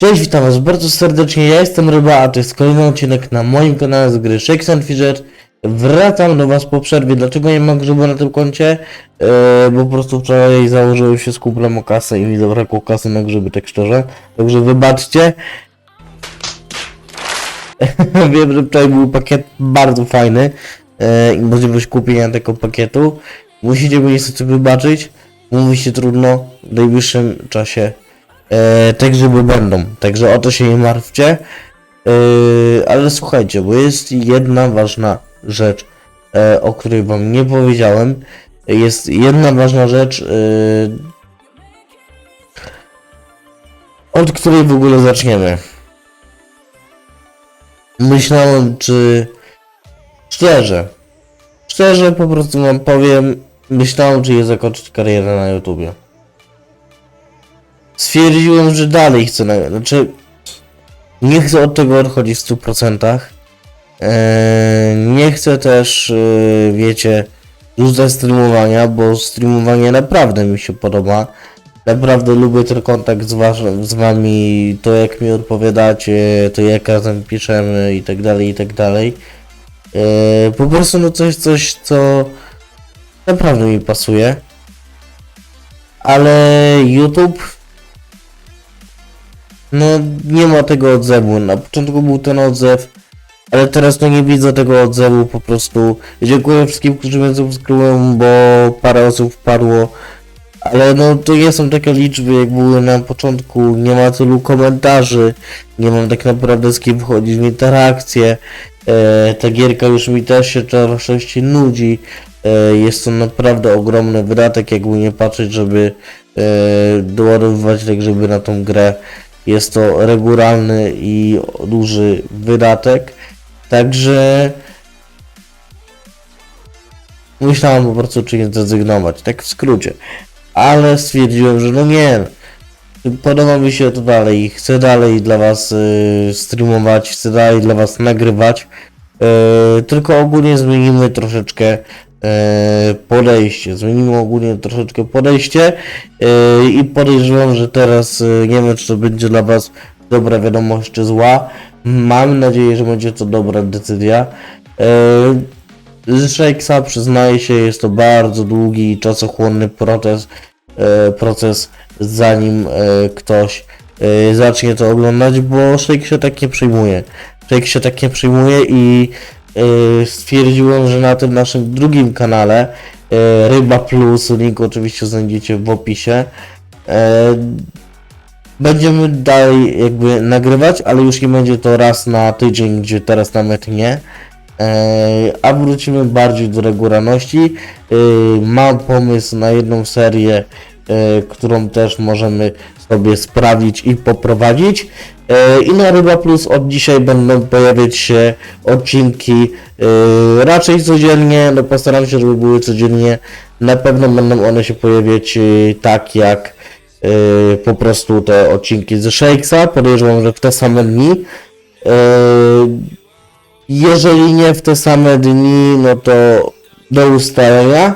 Cześć, witam was bardzo serdecznie, ja jestem Ryba, a to jest kolejny odcinek na moim kanale z gry Shakes and Fisher. Wracam do was po przerwie, dlaczego nie ma grzybu na tym koncie? Eee, bo po prostu wczoraj założyłem się z kumplem o kasę i mi zabrakło kasy na grzyby, tak szczerze. Także wybaczcie. Wiem, że wczoraj był pakiet bardzo fajny eee, i możliwość kupienia tego pakietu. Musicie mi niestety wybaczyć. Mówi się trudno, w najbliższym czasie E, te grzyby będą, także o to się nie martwcie. E, ale słuchajcie, bo jest jedna ważna rzecz, e, o której wam nie powiedziałem. Jest jedna ważna rzecz, e, od której w ogóle zaczniemy. Myślałem, czy szczerze, szczerze po prostu wam powiem, myślałem, czy je zakończyć karierę na YouTubie stwierdziłem, że dalej chcę, na, znaczy nie chcę od tego odchodzić w 100%. Eee, nie chcę też, e, wiecie, rzucać streamowania, bo streamowanie naprawdę mi się podoba. Naprawdę lubię ten kontakt z, was, z wami, to jak mi odpowiadacie, to jak razem piszemy i tak dalej, i tak dalej. Eee, po prostu no coś, coś, co naprawdę mi pasuje. Ale YouTube no nie ma tego odzewu. Na początku był ten odzew, ale teraz no nie widzę tego odzewu po prostu. Dziękuję wszystkim, którzy mnie subskrybują, bo parę osób wpadło. Ale no to nie są takie liczby jak były na początku, nie ma tylu komentarzy, nie mam tak naprawdę z kim wchodzić w interakcję. E, ta gierka już mi też się troszeczkę nudzi. E, jest to naprawdę ogromny wydatek, jakby nie patrzeć, żeby e, doładowywać tak, żeby na tą grę. Jest to regularny i duży wydatek. Także myślałem po prostu, czy nie zrezygnować, tak w skrócie. Ale stwierdziłem, że no nie, podoba mi się to dalej, chcę dalej dla Was y, streamować, chcę dalej dla Was nagrywać. Y, tylko ogólnie zmienimy troszeczkę podejście. Zmienimy ogólnie troszeczkę podejście e, i podejrzewam, że teraz e, nie wiem, czy to będzie dla Was dobra wiadomość, czy zła. Mam nadzieję, że będzie to dobra decyzja. E, z Shakesa przyznaję się, jest to bardzo długi i czasochłonny proces, e, proces zanim e, ktoś e, zacznie to oglądać, bo Shake się tak nie przyjmuje. Shake się tak nie przyjmuje i e, stwierdziłem, że na tym naszym drugim kanale e, Ryba Plus, link oczywiście znajdziecie w opisie, e, będziemy dalej jakby nagrywać, ale już nie będzie to raz na tydzień, gdzie teraz nawet nie. A wrócimy bardziej do regularności. Mam pomysł na jedną serię, którą też możemy sobie sprawdzić i poprowadzić. E, I na Ryba Plus od dzisiaj będą pojawiać się odcinki e, raczej codziennie. No postaram się, żeby były codziennie. Na pewno będą one się pojawiać e, tak jak e, po prostu te odcinki ze Shakesa. Podejrzewam, że w te same dni. E, jeżeli nie w te same dni, no to do ustalenia.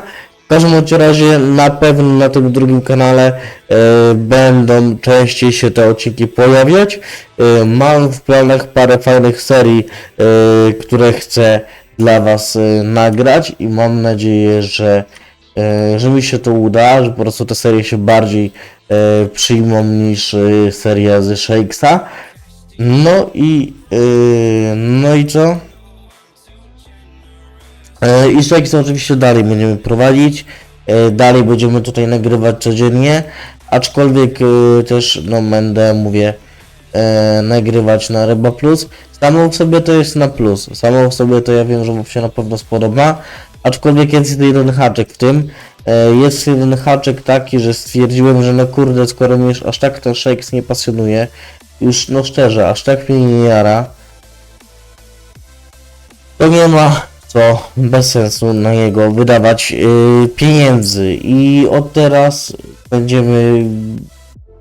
Każdym razie na pewno na tym drugim kanale e, będą częściej się te odcinki pojawiać. E, mam w planach parę fajnych serii, e, które chcę dla Was e, nagrać i mam nadzieję, że, e, że mi się to uda, że po prostu te serie się bardziej e, przyjmą niż e, seria ze Shakesa. No i no i co? I Shakes oczywiście dalej będziemy prowadzić. Yy, dalej będziemy tutaj nagrywać codziennie. Aczkolwiek yy, też no będę mówię yy, nagrywać na Ryba Plus. Samo w sobie to jest na plus. Samo w sobie to ja wiem, że się na pewno spodoba. Aczkolwiek jest jeden haczyk w tym. E, Jest jeden haczyk taki, że stwierdziłem, że no kurde, skoro mnie już aż tak ten Shakes nie pasjonuje, już no szczerze, aż tak mnie nie jara, to nie ma co bez sensu na niego wydawać yy, pieniędzy i od teraz będziemy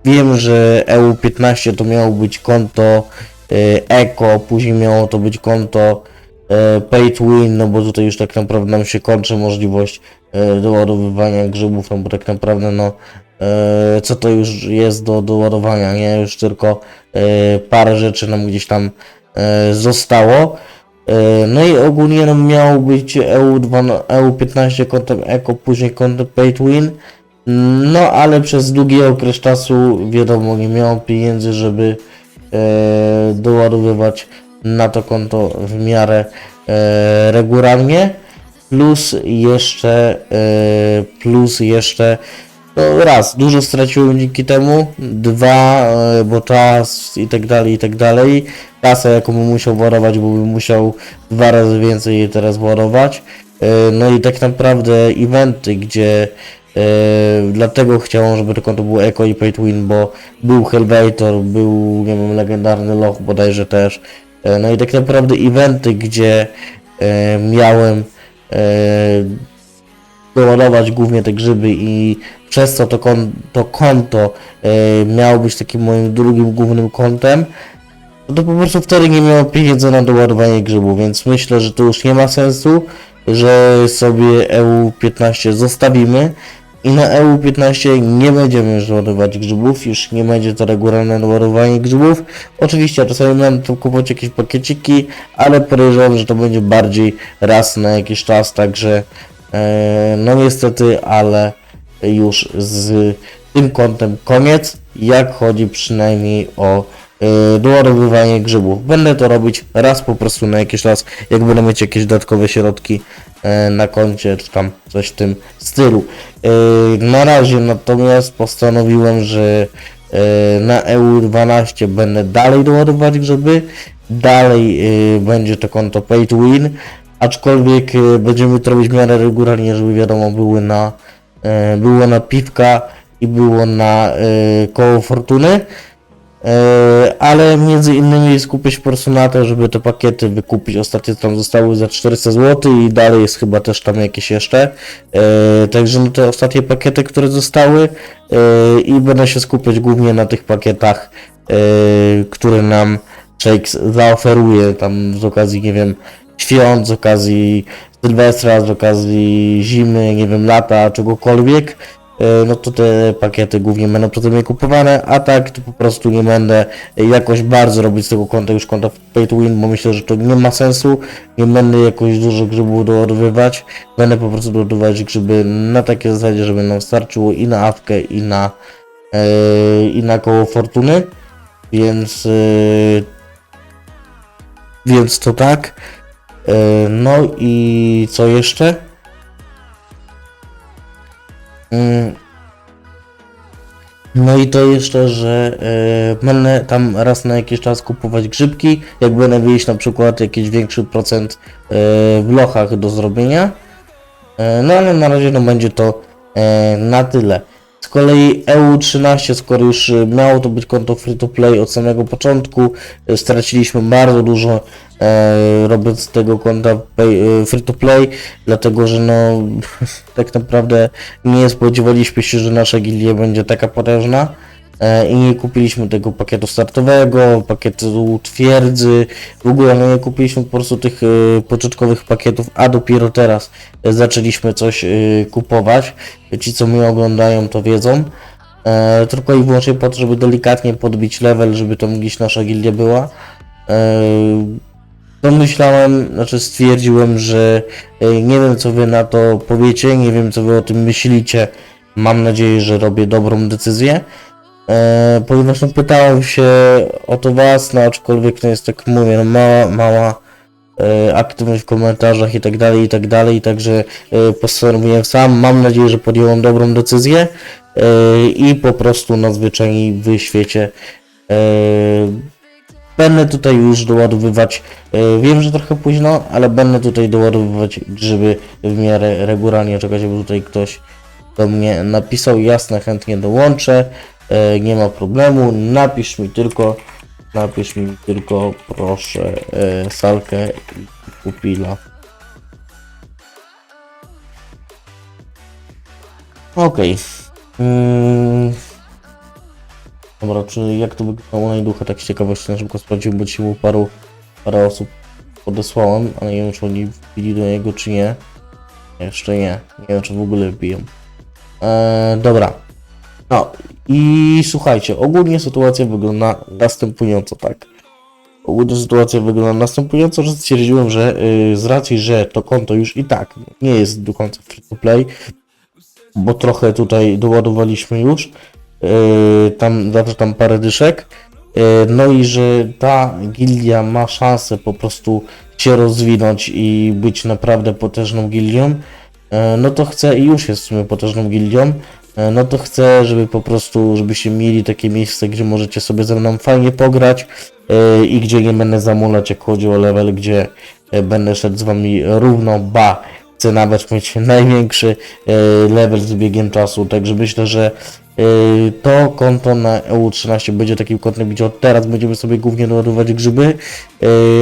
wiem, że EU15 to miało być konto yy, Eco, później miało to być konto yy, Pay to Win, no bo tutaj już tak naprawdę nam się kończy możliwość yy, doładowywania grzybów, no bo tak naprawdę no e, co to już jest do, do ładowania, nie? Już tylko e, parę rzeczy nam gdzieś tam e, zostało. E, No i ogólnie no, miał być EU2, no, EU15 kontem Eco, później kontem Pay to Win. No ale przez długi okres czasu wiadomo nie miałem pieniędzy, żeby e, doładowywać na to konto w miarę e, regularnie. Plus jeszcze e, plus jeszcze no raz, dużo straciłem dzięki temu, dwa, e, bo czas i tak dalej, i tak dalej. Kasę jaką bym musiał warować, bo bym musiał dwa razy więcej teraz warować. E, No i tak naprawdę eventy, gdzie e, dlatego chciałem, żeby to konto było Eco i Pay to Win, bo był Hellbaitor, był, nie wiem, legendarny Loch bodajże też. No i tak naprawdę eventy, gdzie miałem doładować głównie te grzyby i przez co to, kon, to konto e, miało być takim moim drugim głównym kontem, to po prostu wtedy nie miałem pieniędzy na doładowanie grzybów, więc myślę, że to już nie ma sensu, że sobie EU15 zostawimy i na EU15 nie będziemy już ładować grzybów, już nie będzie to regularne ładowanie grzybów. Oczywiście czasami będę tu kupować jakieś pakieciki, ale podejrzewam, że to będzie bardziej raz na jakiś czas, także no niestety, ale już z tym kątem koniec, jak chodzi przynajmniej o e, doładowywanie grzybów. Będę to robić raz po prostu na jakiś czas, jak będę mieć jakieś dodatkowe środki e, na koncie, czy tam coś w tym stylu. E, Na razie natomiast postanowiłem, że e, na EU12 będę dalej doładować grzyby, dalej e, będzie to konto Pay to Win, aczkolwiek e, będziemy to robić w miarę regularnie, żeby wiadomo były na e, było na piwka i było na e, koło fortuny. Ale między innymi skupię się po prostu na to, żeby te pakiety wykupić. Ostatnio tam zostały za 400 zł i dalej jest chyba też tam jakieś jeszcze. Także no te ostatnie pakiety, które zostały i będę się skupiać głównie na tych pakietach, które nam Shakes zaoferuje tam z okazji, nie wiem, świąt, z okazji Sylwestra, z okazji zimy, nie wiem, lata, czegokolwiek, e, no to te pakiety głównie będą przeze mnie kupowane, a tak to po prostu nie będę jakoś bardzo robić z tego konta już konta pay to win, bo myślę, że to nie ma sensu, nie będę jakoś dużo grzybów doładowywać, będę po prostu doładowywać grzyby na takiej zasadzie, żeby nam starczyło i na awkę, i na e, i na koło fortuny, więc e, więc to tak. E, No i co jeszcze? Mm. No i to jeszcze, że e, będę tam raz na jakiś czas kupować grzybki, jak będę wiedzieć na przykład jakiś większy procent e, w lochach do zrobienia. E, no ale na razie no będzie to e, na tyle. Z kolei EU13, skoro już e, miało to być konto free to play od samego początku, e, straciliśmy bardzo dużo e, robiąc tego konta pay, e, free to play, dlatego że no tak naprawdę nie spodziewaliśmy się, że nasza gildia będzie taka potężna i nie kupiliśmy tego pakietu startowego, pakietu twierdzy, w ogóle no nie kupiliśmy po prostu tych e, początkowych pakietów, a dopiero teraz e, zaczęliśmy coś e, kupować. Ci co mnie oglądają to wiedzą. E, tylko i wyłącznie po to, żeby delikatnie podbić level, żeby to gdzieś nasza gildia była. E, Pomyślałem, znaczy stwierdziłem, że e, nie wiem co wy na to powiecie, nie wiem co wy o tym myślicie. Mam nadzieję, że robię dobrą decyzję. E, ponieważ no, pytałem się o to was, no aczkolwiek to jest tak mówię, no mała, mała e, aktywność w komentarzach i tak dalej, i tak dalej, także e, postanowiłem sam. Mam nadzieję, że podjąłem dobrą decyzję i po prostu nadzwyczajnie w świecie Będę tutaj już doładowywać, wiem, że trochę późno, ale będę tutaj doładowywać grzyby w miarę regularnie. Czekać, żeby tutaj ktoś do mnie napisał. Jasne, chętnie dołączę, nie ma problemu. Napisz mi tylko, napisz mi tylko proszę e, salkę i pupila. Okej. Mm. Dobra, czy jak to wyglądało na Iducha, tak z ciekawości na szybko sprawdziłem, bo dzisiaj mu paru, parę osób podesłałem, ale nie wiem, czy oni wbili do niego, czy nie. Jeszcze nie. Nie wiem, czy w ogóle wbiją. Eee, dobra. No i słuchajcie, ogólnie sytuacja wygląda następująco, tak. Ogólnie sytuacja wygląda następująco, że stwierdziłem, że y, z racji, że to konto już i tak nie jest do końca free to play, bo trochę tutaj doładowaliśmy już, y, tam zawsze tam parę dyszek, y, no i że ta gildia ma szansę po prostu się rozwinąć i być naprawdę potężną gildią, e, no to chcę i już jest w sumie potężną gildią, no to chcę, żeby po prostu, żebyście mieli takie miejsce, gdzie możecie sobie ze mną fajnie pograć e, i gdzie nie będę zamulać jak chodzi o level, gdzie e, będę szedł z wami równo, ba, chcę nawet mieć największy e, level z biegiem czasu, także myślę, że e, to konto na EU13 będzie takim kontem, gdzie od teraz będziemy sobie głównie doładować grzyby,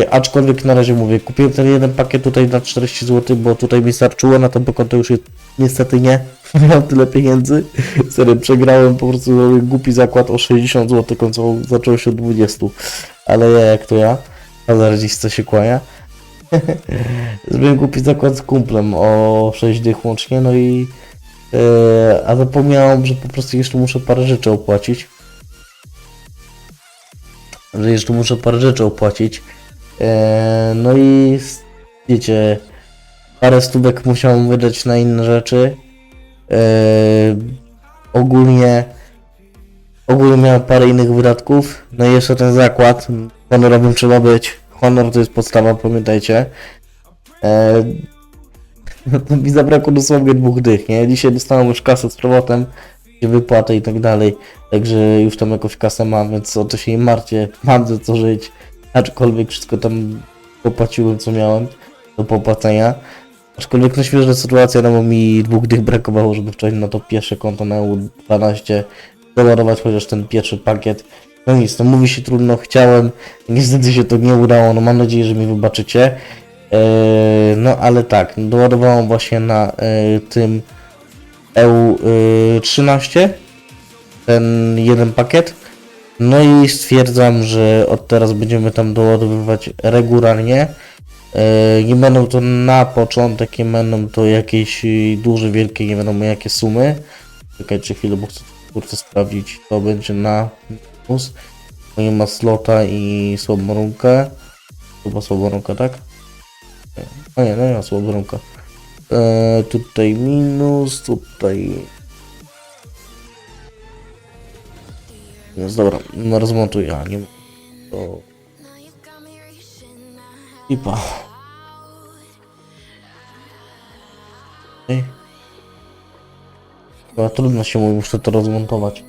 e, aczkolwiek na razie mówię, kupiłem ten jeden pakiet tutaj na 40 zł, bo tutaj mi starczyło, na to konto już jest niestety nie, mam tyle pieniędzy, serio przegrałem po prostu głupi zakład o 60 zł, końcowo zaczął się od 20, ale ja jak to ja, hazardzista się kłania. Zrobiłem głupi zakład z kumplem o 6 dych łącznie, no i a zapomniałem, że po prostu jeszcze muszę parę rzeczy opłacić. Że jeszcze muszę parę rzeczy opłacić. E, no i wiecie, parę stówek musiałem wydać na inne rzeczy. E, ogólnie ogólnie miałem parę innych wydatków. No i jeszcze ten zakład. Honorowym trzeba być. Honor to jest podstawa, pamiętajcie. No to mi zabrakło dosłownie dwóch dych, nie? Dzisiaj dostałem już kasę z powrotem, wypłatę i tak dalej. Także już tam jakąś kasę mam, więc o to się nie martwię. Mam za co żyć. Aczkolwiek wszystko tam popłaciłem, co miałem do popłacenia. Aczkolwiek no śmieszna sytuacja, no bo mi dwóch dych brakowało, żeby wczoraj na to pierwsze konto na EU12 doładować chociaż ten pierwszy pakiet. No nic, no mówi się trudno, chciałem, niestety się to nie udało, no mam nadzieję, że mi wybaczycie. Eee, no ale tak, doładowałem właśnie na e, tym EU13 ten jeden pakiet. No i stwierdzam, że od teraz będziemy tam doładowywać regularnie. E, Nie będą to na początek, nie będą to jakieś duże, wielkie, nie wiadomo jakie sumy. Czekajcie chwilę, bo chcę kurczę sprawdzić, to będzie na minus. I ma slota i słaborunkę. Chyba słaborunka, tak? A nie, no ma słaborunka. E, tutaj minus, tutaj... Więc dobra, no rozmontuję, a nie... To... Lipa. Ej. Chyba trudno się mówi, muszę to rozmontować.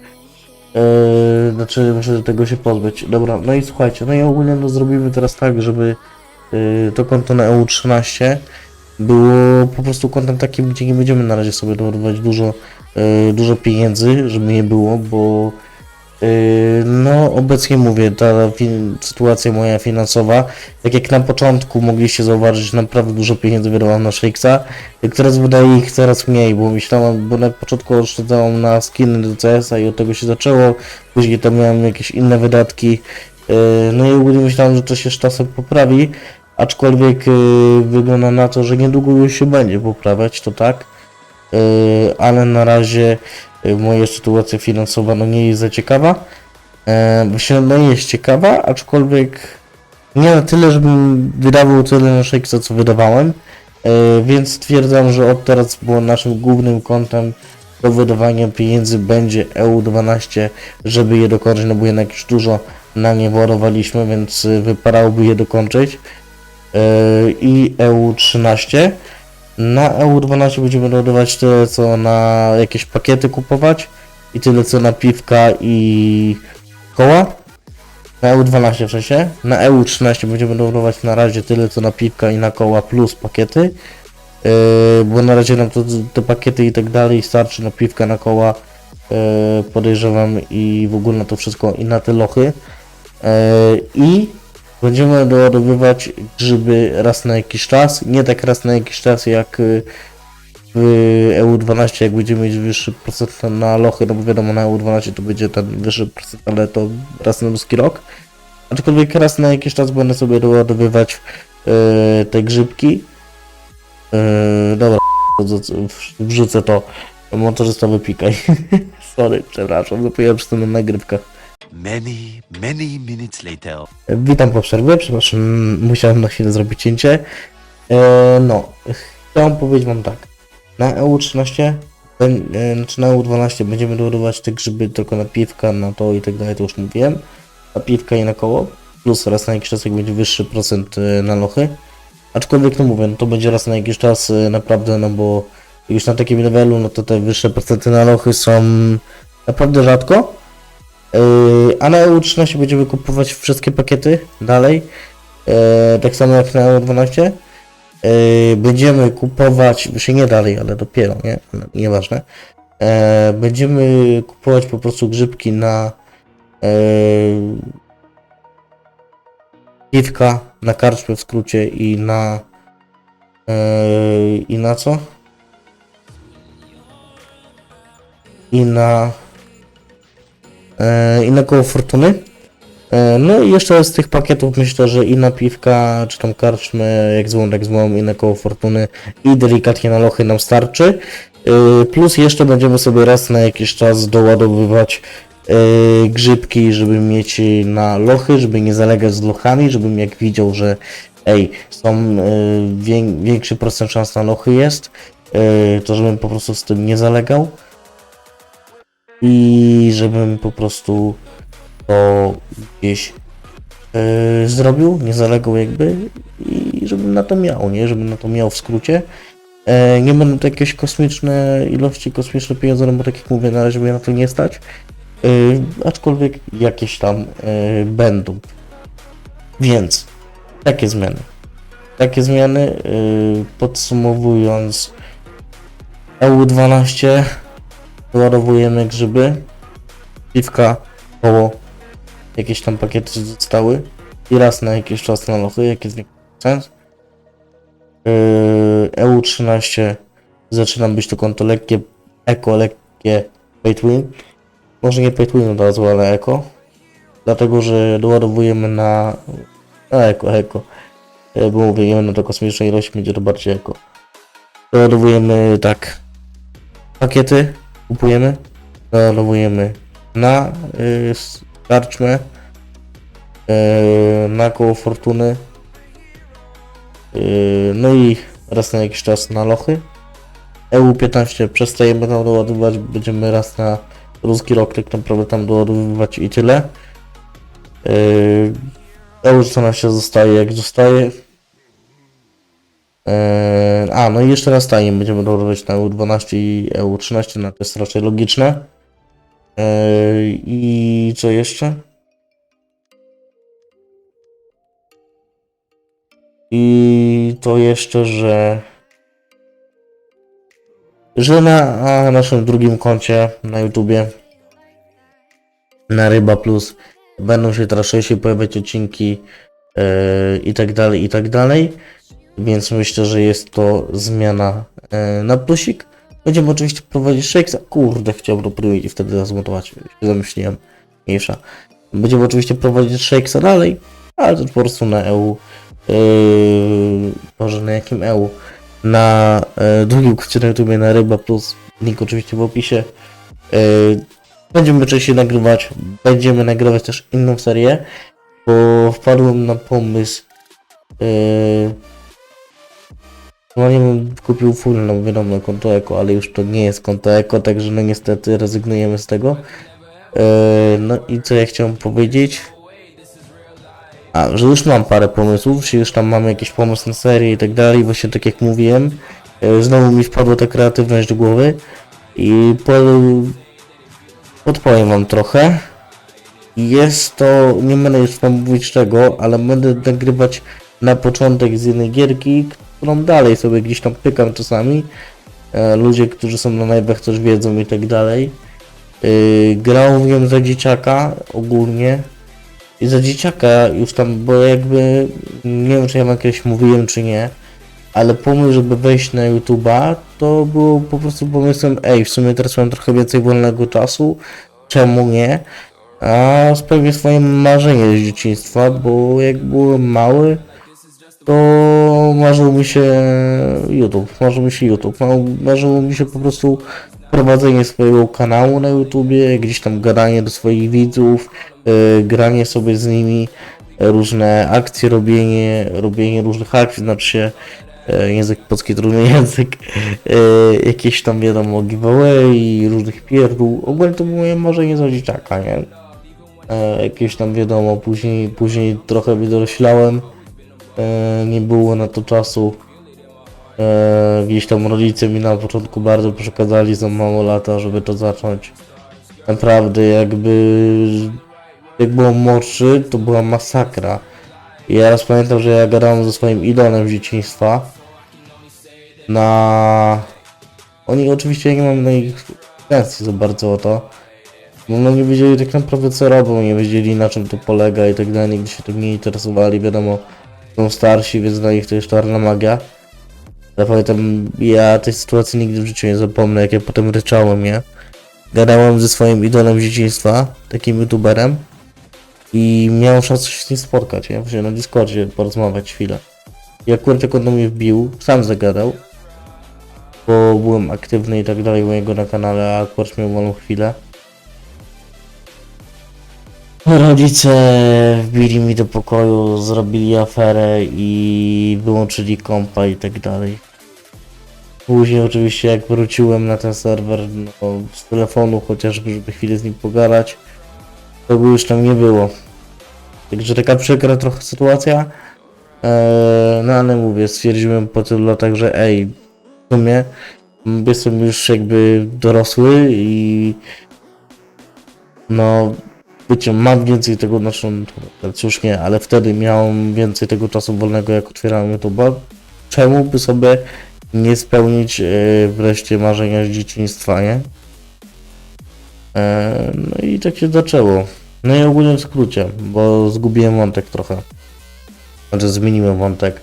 Eee, znaczy muszę tego się pozbyć. Dobra, no i słuchajcie, no i ogólnie no zrobimy teraz tak, żeby yy, to konto na EU13 było po prostu kontem takim, gdzie nie będziemy na razie sobie doładować dużo, yy, dużo pieniędzy, żeby nie było, bo yy, no obecnie mówię, ta sytuacja moja finansowa, tak jak na początku mogliście zauważyć, naprawdę dużo pieniędzy wydałam na Shakesa, jak teraz wydaję ich coraz mniej, bo myślałam, bo na początku oszczędzałam na skiny do CS-a i od tego się zaczęło, później tam miałem jakieś inne wydatki, no i ogólnie myślałem, że to się z czasem poprawi, aczkolwiek yy, wygląda na to, że niedługo już się będzie poprawiać, to tak, yy, ale na razie yy, moja sytuacja finansowa no nie jest za ciekawa, się no jest ciekawa, aczkolwiek nie na tyle, żebym wydawał tyle na Shakesa, co wydawałem, więc stwierdzam, że od teraz było naszym głównym kontem do wydawania pieniędzy będzie EU12, żeby je dokończyć, no bo jednak już dużo na nie władowaliśmy, więc y, wypadałoby je dokończyć. E, I EU13. Na EU12 będziemy dodawać tyle, co na jakieś pakiety kupować i tyle, co na piwka i koła. Na EU12 w sensie. Na EU13 będziemy doładować na razie tyle co na piwka i na koła plus pakiety. Yy, bo na razie nam to, te pakiety i tak dalej starczy na piwka, na koła. Yy, podejrzewam i w ogóle na to wszystko i na te lochy. Yy, I będziemy doładowywać grzyby raz na jakiś czas. Nie tak raz na jakiś czas jak yy, w EU12, jak będziemy mieć wyższy procent na lochy, no bo wiadomo na EU12 to będzie ten wyższy procent, ale to raz na ludzki rok. Aczkolwiek raz na jakiś czas będę sobie doładowywać e, te grzybki. E, dobra, wrzucę to. Montażysta wypikaj. Sorry, przepraszam, zapomniałem przy tym na nagrywkach. Many, many minutes later. Witam po przerwie, przepraszam, musiałem na chwilę zrobić cięcie. E, no, chciałem powiedzieć wam tak. Na EU13, ben- e, znaczy na EU12 będziemy dorywać te grzyby tylko na piwka, na to i tak dalej, to już mówiłem. Na piwka i na koło, plus raz na jakiś czas jak będzie wyższy procent e, na lochy. Aczkolwiek no mówię, no to będzie raz na jakiś czas e, naprawdę, no bo już na takim levelu, no to te wyższe procenty na lochy są naprawdę rzadko. Yy, a na EU13 będziemy kupować wszystkie pakiety dalej. Yy, tak samo jak na EU12. Yy, będziemy kupować, już nie dalej, ale dopiero, nie? Nieważne. Yy, będziemy kupować po prostu grzybki na yy, piwka, na karczmy w skrócie i na yy, i na co? I na e, i na koło fortuny. E, no i jeszcze z tych pakietów myślę, że i na piwka, czy tam karczmy, jak złą, tak złą, i na koło fortuny, i delikatnie na lochy nam starczy. E, plus jeszcze będziemy sobie raz na jakiś czas doładowywać e, grzybki, żeby mieć na lochy, żeby nie zalegać z lochami, żebym jak widział, że ej, są e, wię- większy procent szans na lochy jest, e, to żebym po prostu z tym nie zalegał i żebym po prostu to gdzieś e, zrobił, nie zalegał jakby i żebym na to miał, nie? Żebym na to miał w skrócie. E, nie będą to jakieś kosmiczne ilości, kosmiczne pieniądze, no bo tak jak mówię, na razie mnie na to nie stać. E, aczkolwiek jakieś tam e, będą. Więc takie zmiany. Takie zmiany, e, podsumowując EU12 doładowujemy grzyby, piwka, koło, jakieś tam pakiety zostały i raz na jakiś czas na lochy, jak jest sens. Yy, EU13 zaczyna być to konto lekkie, eko, lekkie pay to win. Może nie pay to win od razu, ale eko. Dlatego, że doładowujemy na, na eko, eko. Yy, Bo mówię, będą to kosmiczne ilości, będzie to bardziej eko. Doładowujemy tak pakiety, kupujemy, doładowujemy na y, karczmę, y, na koło fortuny, y, no i raz na jakiś czas na lochy. EU15 przestajemy tam doładowywać, będziemy raz na ruski rok tak naprawdę tam doładowywać i tyle. Y, EU14 zostaje jak zostaje. Eee, a, no i jeszcze raz taniej będziemy doładować na EU12 i EU13, no to jest raczej logiczne. Eee, I co jeszcze? I to jeszcze, że że na naszym drugim koncie na YouTubie na Ryba Plus będą się teraz częściej pojawiać odcinki eee, i tak dalej, i tak dalej. Więc myślę, że jest to zmiana e, na plusik. Będziemy oczywiście prowadzić Shakesa. Kurde, chciałbym to i wtedy zmontować. Się zamyśliłem. Mniejsza. Będziemy oczywiście prowadzić Shakesa dalej, ale to po prostu na EU. Yy, może na jakim EU? Na e, drugim koncie na YouTube na Ryba Plus. Link oczywiście w opisie. Yy, będziemy częściej nagrywać. Będziemy nagrywać też inną serię, bo wpadłem na pomysł. Yy, no nie kupił full, no wiadomo, konto eko, ale już to nie jest konto eko, także no niestety rezygnujemy z tego. Eee, no i co ja chciałem powiedzieć? A, że już mam parę pomysłów, że już tam mamy jakiś pomysł na serię i tak dalej, właśnie tak jak mówiłem. E, znowu mi wpadła ta kreatywność do głowy i po, podpowiem wam trochę. Jest to, nie będę już wam mówić czego, ale będę nagrywać na początek z jednej gierki, którą dalej sobie gdzieś tam pykam czasami. E, ludzie, którzy są na najbach też wiedzą i tak dalej. Yy, grał w nią za dzieciaka ogólnie. I za dzieciaka już tam, bo jakby nie wiem czy ja wam kiedyś mówiłem czy nie, ale pomysł, żeby wejść na YouTube'a, to było po prostu pomysłem, ej, w sumie teraz mam trochę więcej wolnego czasu, czemu nie? A spełnię swoje marzenie z dzieciństwa, bo jak byłem mały, to marzył mi się YouTube, marzył mi się YouTube, ma- marzyło mi się po prostu prowadzenie swojego kanału na YouTubie, gdzieś tam gadanie do swoich widzów, yy, granie sobie z nimi, yy, różne akcje, robienie, robienie różnych akcji, znaczy się yy, język polski trudny język, jakieś tam wiadomo giveaway, różnych pierdół, ogólnie to było moje marzenie z dzieciaka, nie? E, jakieś tam wiadomo, później, później trochę wydoroślałem, e, nie było na to czasu. E, gdzieś tam rodzice mi na początku bardzo przekazali za mało lata, żeby to zacząć. Naprawdę jakby jak byłem młodszy, to była masakra. Ja raz pamiętam, że ja gadałem ze swoim idolem z dzieciństwa na... Oni oczywiście nie mam na ich pensji za bardzo o to. Bo no nie wiedzieli tak naprawdę co robią, nie wiedzieli na czym to polega i tak dalej, nigdy się tym nie interesowali, wiadomo, są starsi, więc dla nich to jest czarna magia. Ale pamiętam, ja tej sytuacji nigdy w życiu nie zapomnę, jak ja potem ryczałem, nie? Gadałem ze swoim idolem z dzieciństwa, takim youtuberem i miałem szansę się z nim spotkać, nie? Właśnie na Discordzie porozmawiać chwilę. I akurat jak on do mnie wbił, sam zagadał, bo byłem aktywny i tak dalej u niego na kanale, a akurat miał wolną chwilę. Rodzice wbili mi do pokoju, zrobili aferę i wyłączyli kompa i tak dalej. Później oczywiście jak wróciłem na ten serwer no, z telefonu chociażby, żeby chwilę z nim pogadać, to go już tam nie było. Także taka przykra trochę sytuacja. Eee, no ale mówię, stwierdziłem po tylu latach, że ej, w sumie mm, jestem już jakby dorosły i no Wiecie, mam więcej tego, znaczy, teraz już nie, ale wtedy miałem więcej tego czasu wolnego, jak otwierałem YouTube'a. Czemu by sobie nie spełnić e, wreszcie marzenia z dzieciństwa, nie? E, no i tak się zaczęło. No i ogólnie w skrócie, bo zgubiłem wątek trochę. Znaczy zmieniłem wątek.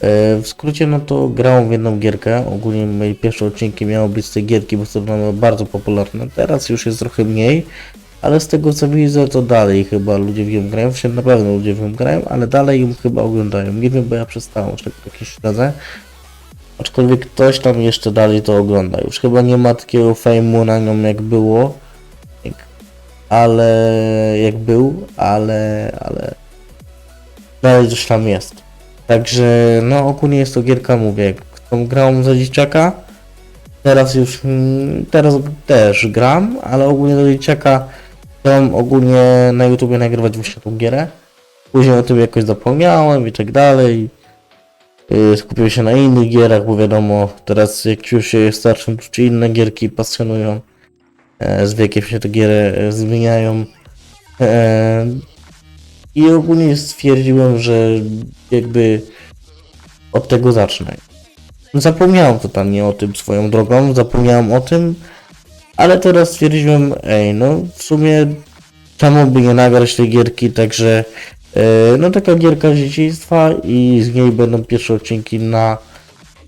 E, w skrócie, no to grałem w jedną gierkę. Ogólnie moje pierwsze odcinki miały być z tej gierki, bo były bardzo popularne. Teraz już jest trochę mniej. Ale z tego co widzę, to dalej chyba ludzie w nią grają. Się na pewno ludzie w nią grają, ale dalej ją chyba oglądają. Nie wiem, bo ja przestałem już tak jakieś śledzę. Aczkolwiek ktoś tam jeszcze dalej to ogląda. Już chyba nie ma takiego fejmu na nią jak było. Ale jak był, ale, ale dalej coś tam jest. Także no ogólnie jest to gierka, mówię, tą grałem za dzieciaka. Teraz już, mm, teraz też gram, ale ogólnie do dzieciaka Chciałem ogólnie na YouTubie nagrywać właśnie tą gierę. Później o tym jakoś zapomniałem i tak dalej. Yy, Skupiłem się na innych gierach, bo wiadomo, teraz jak już się jest starszym, czy inne gierki pasjonują. E, Z wiekiem się te giery e, zmieniają. E, I ogólnie stwierdziłem, że jakby od tego zacznę. Zapomniałem totalnie o tym swoją drogą, zapomniałem o tym, ale teraz stwierdziłem, ej, no w sumie czemu by nie nagrać tej gierki, także e, no taka gierka z dzieciństwa i z niej będą pierwsze odcinki na,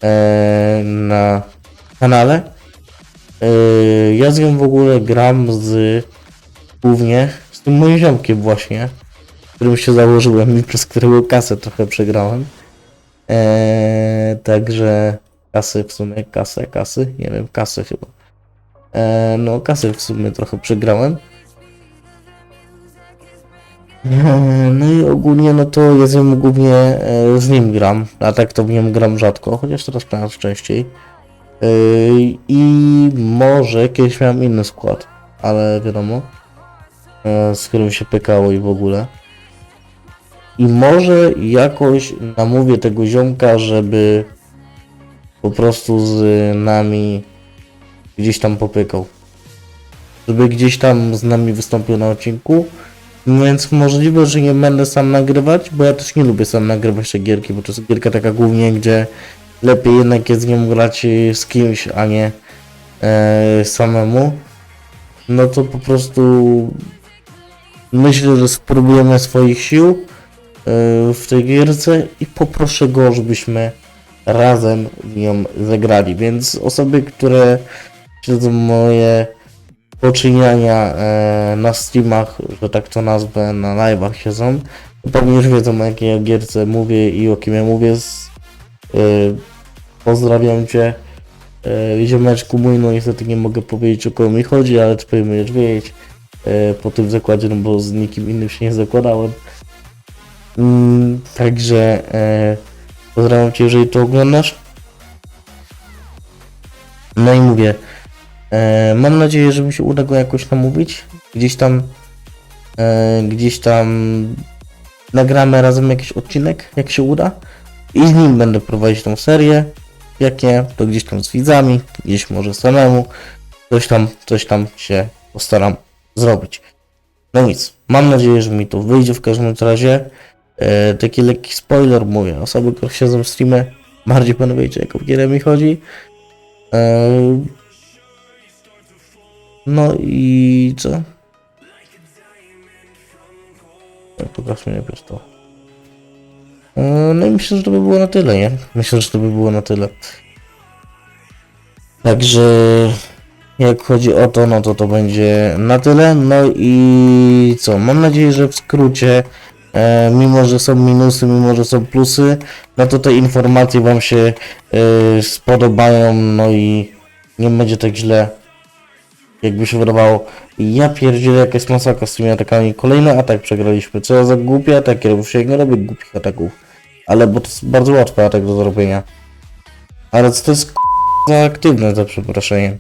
e, na kanale. E, ja z nią w ogóle gram z głównie z tym moim ziomkiem właśnie, którym się założyłem i przez którego kasę trochę przegrałem. Także kasy w sumie, kasę, kasy, nie wiem, kasę chyba. E, no, kasy w sumie trochę przegrałem. E, No i ogólnie, no to ja z głównie e, z nim gram, a tak to w nim gram rzadko, chociaż teraz coraz częściej. E, I może kiedyś miałem inny skład, ale wiadomo, z którym się pykało i w ogóle. I może jakoś namówię tego ziomka, żeby po prostu z nami gdzieś tam popykał. Żeby gdzieś tam z nami wystąpił na odcinku. Więc możliwe, że nie będę sam nagrywać, bo ja też nie lubię sam nagrywać te gierki, bo to jest gierka taka głównie, gdzie lepiej jednak jest z nią grać y, z kimś, a nie e, samemu. No to po prostu myślę, że spróbujemy swoich sił e, w tej gierce i poproszę go, żebyśmy razem w nią zagrali. Więc osoby, które śledzą moje poczyniania e, na streamach, że tak to nazwę, na live'ach siedzą, to pewnie już wiedzą o jakiej ja gierce mówię i o kim ja mówię. Z, e, pozdrawiam Cię. E, ziomeczku mój, no niestety nie mogę powiedzieć o kogo mi chodzi, ale ty powinieneś wiedzieć po tym zakładzie, no bo z nikim innym się nie zakładałem. Mm, także pozdrawiam cię, jeżeli to oglądasz. No i mówię, e, mam nadzieję, że mi się uda go jakoś namówić. Gdzieś tam, e, gdzieś tam nagramy razem jakiś odcinek, jak się uda. I z nim będę prowadzić tą serię. Jak nie, to gdzieś tam z widzami, gdzieś może samemu. Coś tam, coś tam się postaram zrobić. No nic, mam nadzieję, że mi to wyjdzie w każdym razie. E, taki lekki spoiler mówię, osoby, które siedzą w streamie, bardziej pewno wiecie, jaką gierę mi chodzi. E, no i co? Pokaż mi najpierw to. E, No i myślę, że to by było na tyle, nie? Myślę, że to by było na tyle. Także jak chodzi o to, no to to będzie na tyle. No i co? Mam nadzieję, że w skrócie, e, mimo że są minusy, mimo że są plusy, no to te informacje Wam się e, spodobają, no i nie będzie tak źle, jakby się wydawało. Ja pierdzielę, jaka jest masakra z tymi atakami. Kolejny atak przegraliśmy. Co za głupie ataki, bo się nie robię głupich ataków. Ale bo to jest bardzo łatwy atak do zrobienia. Ale co to jest k- za aktywne za przeproszeniem.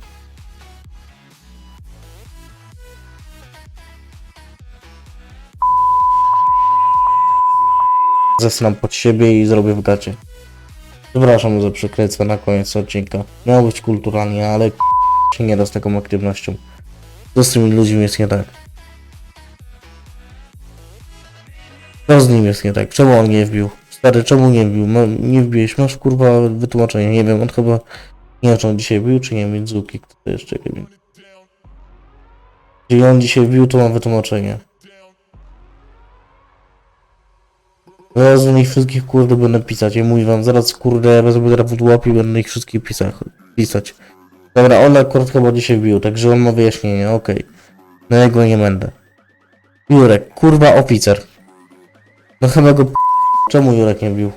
Zesnam pod siebie i zrobię w gacie. Przepraszam za przekręcę na koniec odcinka. Miało być kulturalnie, ale k- się nie da z taką aktywnością. Co z tymi ludźmi jest nie tak? Co z nim jest nie tak? Czemu on nie wbił? Stary, czemu nie wbił? Ma, nie wbiłeś, masz kurwa wytłumaczenie. Nie wiem, on chyba... Nie wiem, czy on dzisiaj wbił, czy nie Mizuki, kto to jeszcze nie wiem. Jeżeli on dzisiaj wbił, to mam wytłumaczenie. Zaraz do nich wszystkich kurde będę pisać. Ja mówię wam, zaraz kurde wezmę draput łapie i będę ich wszystkich pisać. pisać. Dobra, on akurat chyba dzisiaj wbił, także on ma wyjaśnienie, okej. No ja go nie będę. Jurek, kurwa oficer. No chyba go p... Czemu Jurek nie bił?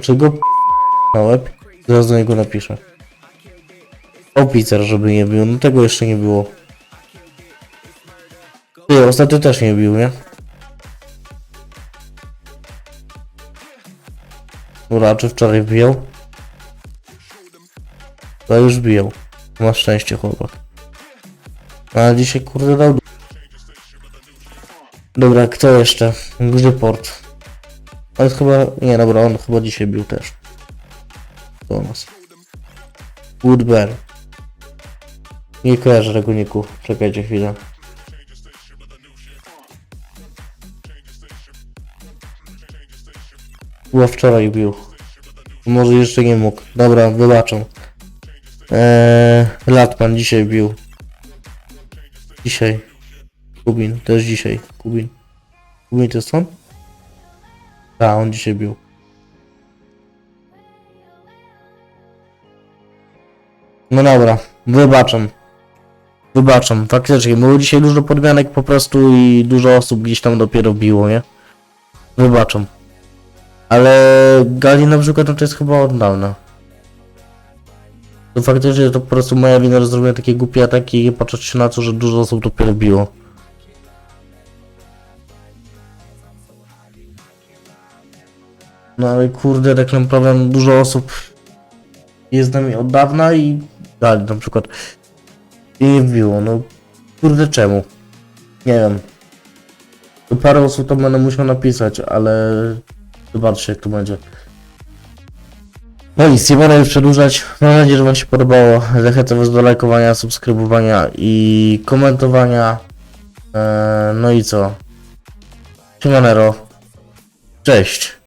Czy go p... na łeb? Zaraz do niego napiszę. Oficer, żeby nie bił, no tego jeszcze nie było. Ty, ostatnio też nie bił, nie? Dobra, czy wczoraj bijał? To już bijał. Masz szczęście, chłopak. A dzisiaj kurde dał. Dobra, kto jeszcze? Gryport. On jest chyba. Nie, dobra, on chyba dzisiaj bił też. To u nas. Woodbear. Nie kojarzę tego niku. Czekajcie chwilę. Chyba wczoraj bił. Może jeszcze nie mógł. Dobra, wybaczam. Eee, Latman dzisiaj bił. Dzisiaj. Kubin, też dzisiaj. Kubin. Kubin to jest on? Tak, on dzisiaj bił. No dobra, wybaczam. Wybaczam, faktycznie, było dzisiaj dużo podmianek po prostu i dużo osób gdzieś tam dopiero biło, nie? Wybaczam. Ale Gali na przykład no to jest chyba od dawna. To faktycznie to po prostu moja wina, że zrobiłem takie głupie ataki i patrzeć się na to, że dużo osób dopiero biło. No ale kurde, tak naprawdę dużo osób jest z nami od dawna i Gali na przykład i nie wbiło, no kurde czemu? Nie wiem. To parę osób to będę musiał napisać, ale zobaczcie jak to będzie. No nic, nie będę już przedłużać. Mam nadzieję, że Wam się podobało. Zachęcam Was do lajkowania, subskrybowania i komentowania. Eee, no i co? Siemanero. Cześć.